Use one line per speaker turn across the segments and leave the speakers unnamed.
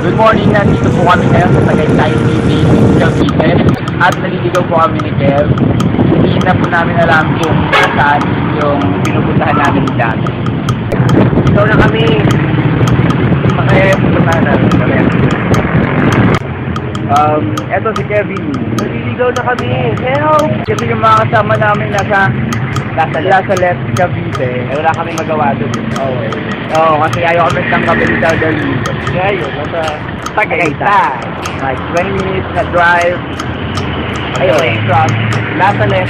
Good morning, nandito po kami ngayon sa Tagaytay TV, Cavite. At naliligaw po kami ni Kev. Hindi na po namin alam kung saan yung pinupuntahan namin dati.
Ikaw na kami.
Kaya pupuntahan namin kami. Um, eto si Kevin.
Naliligaw na kami. Help!
Kasi yung mga kasama namin nasa nasa Lasalet, Cavite.
Eh, wala kami magawa doon.
Oo. Oo, kasi ayaw kami ng kami sa Dali.
Kaya yun, nasa
Tagaytay. Like 20 minutes na drive.
Ayun.
Ayun, from Lasalet,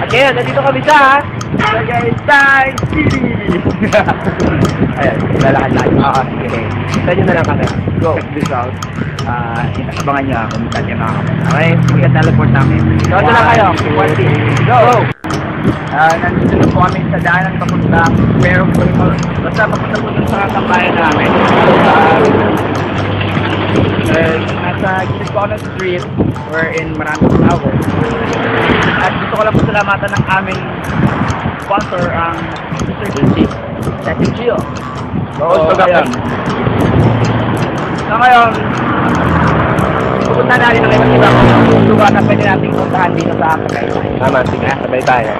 At ngayon, nandito kami sa...
Tagaytay City! Ayan, lalakad lang. Oo, sige.
Saan nyo na lang kami?
Go. Check this out. Ah, abangan niyo ako saan yung mga kamay. Okay, sige, teleport namin.
Go na lang kayo.
Two, go! Ah, nandito na po kami sa daanan papunta. Pero basta papunta po sa kabayan namin. Ah, eh, nasa gilid po ako ng street wherein maraming tao. At gusto ko lang po salamatan ng aming sponsor ang Mr. Gilsey. Sa Gio.
Oo,
So,
ayan.
ayan. So ngayon, pupunta natin ng iba't ibang lugar na pwede nating puntahan dito sa Tagaytay.
Tama, sige. Sabay tayo.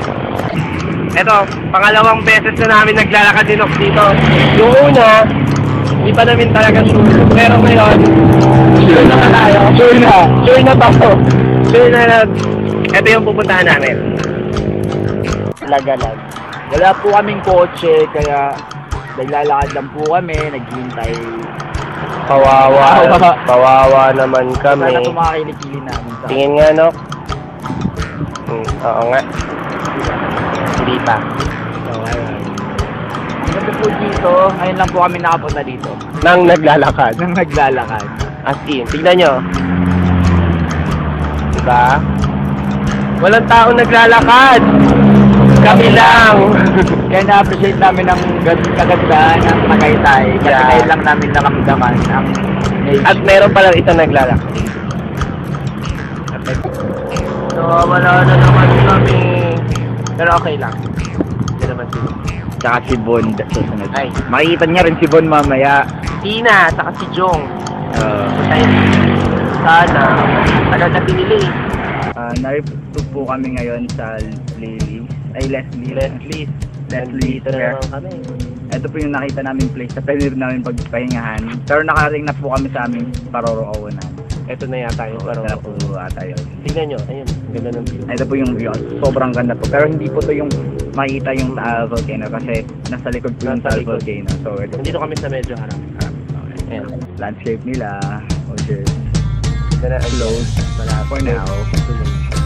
Ito, pangalawang beses na namin naglalakad din dito. Yung una, hindi pa namin talaga sure. Pero ngayon, sure na tayo. Sure na. Sure na tayo. Sure na na. Ito yung pupuntahan namin.
Lagalag. Wala po kaming kotse, kaya naglalakad lang po kami, naghihintay.
Kawawa.
Kawawa.
Kawawa naman
Sana
kami.
po makakilikili namin sa
Tingin nga, no? Hmm, oo nga. Hindi pa.
Ganda po dito, ngayon lang po kami nakapunta dito.
Nang naglalakad.
Nang naglalakad.
As in, tignan nyo. Diba? Walang taong naglalakad. Kami lang.
Kaya na-appreciate namin ang gand- kagandahan ng Tagaytay. Kasi
Yeah.
ngayon lang namin nakamdaman ang nature.
At meron palang isang naglalakad. So, wala na naman kami. Pero okay lang. Hindi naman sila.
Tsaka si Bon susunod.
Ay.
Makikita niya rin si Bon mamaya.
Tina, saka si Jong.
Uh,
Sana. Tagal na pinili.
uh, narito po kami ngayon sa Lily. Ay, Leslie.
Leslie.
Leslie
Nandito na naman kami.
Ito po yung nakita naming place na pwede rin namin pagpahingahan. Pero nakarating na po kami sa aming paroroonan.
Ito na yata yung
Ito
parang
na po ata yun.
Tignan nyo. Ayun. Ganda ng view.
Ito po yung view. Sobrang ganda po. Pero hindi po to yung makita yung Taal Volcano kasi nasa likod po yung Taal. Volcano. So ito
Nandito kami sa medyo harap.
Okay.
Ayan.
Landscape nila. Ocean.
Ito na ang
Close.
Wala.
For now.
Tuloy.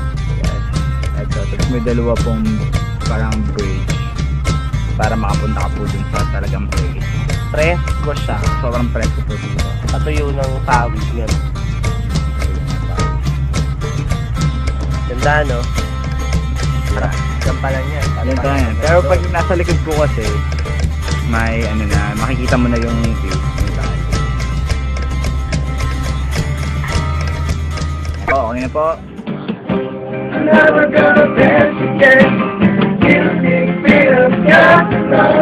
Yes. Ito. Tapos may dalawa pong parang bridge para makapunta ka po dun sa talagang place.
Presko siya.
Sobrang presko po dito.
Patuyo ng pawis yan. Ganda, no?
Tara.
Diyan pa lang yan.
Yan pa yan. Pero pag nasa likod po kasi, may ano na, makikita mo na yung view. Oo, okay na po.
never gonna dance again. You think fear of God?